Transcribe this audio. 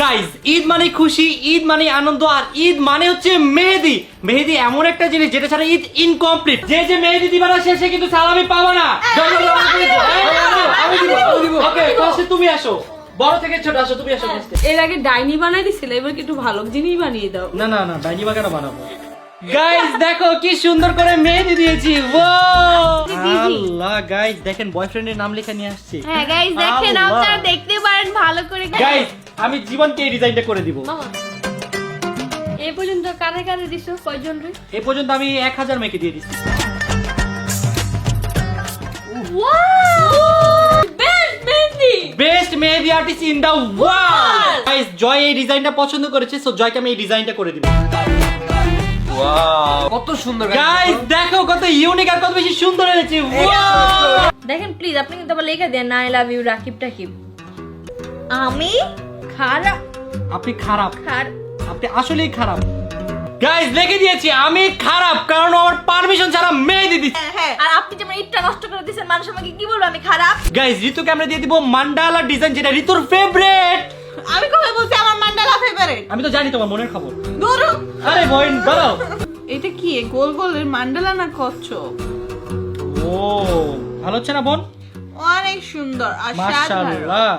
Guys Eid মানে খুশি ঈদ মানে আনন্দ আর ঈদ মানে হচ্ছে মেহেদি। মেহেদি এমন একটা জিনিস যেটা ছাড়া ঈদ ইনকমপ্লিট যে যে মেহেদি দিবা না সে কিন্তু সালামি পাবো না। তুমি আসো। বড় থেকে ছোট আসো তুমি আসো এর আগে ডাইনি বানাই দিছিল এবার একটু ভালো জিনিস বানিয়ে দাও। না না না ডাইনি বা কেন বানাবো। গাইস দেখো কি সুন্দর করে মেহেদি দিয়েছি। ও আল্লাহ গাইস দেখেন বয়ফ্রেন্ডের নাম লেখা নিয়ে আসছি। হ্যাঁ গাইস দেখেন আপনারা দেখতে পারেন ভালো করে। গাইস আমি জীবনকে এই ডিজাইনটা করে দিব। মামা এই পর্যন্ত কারে কারে দিছো? কয়জন রে? এই পর্যন্ত আমি এক হাজার মেয়েকে দিয়ে দিচ্ছি। Best mehndi best artist in the world guys জয় এই ডিজাইনটা পছন্দ করেছে সো জয়কে আমি এই ডিজাইনটা করে দিব। কত সুন্দর গাইস দেখো কত ইউনিক আর কত বেশি সুন্দর হয়েছে দেখেন প্লিজ আপনি কিন্তু আবার লেখা দেন আই লাভ ইউ রাকিব টাকিব আমি? খারাপ? আপনি খারাপ। খার আপনি আসলেই খারাপ। গাইস লিখে দিয়েছি আমি খারাপ কারণ আমার পারমিশন ছাড়া মেহেদি দিচ্ছে। হ্যাঁ আর আপনি যেমন ইটটা নষ্ট করে দিয়েছেন মানুষ আমাকে কি বলব আমি খারাপ? গাইস ঋতুকে আমরা দিয়ে দিব মান্ডালা ডিজাইন যেটা ঋতুর ফেভারিট আমি কবে বলছি আমার মান্ডালা ফেভারিট আমি তো জানি তোমার মনের খবর। ধরো আরে বইন বলো এটা কি গোল গোলের মান্ডালা না কচ্ছপ? ও ভালো হচ্ছে না বোন? অনেক সুন্দর আর মাশাআল্লাহ।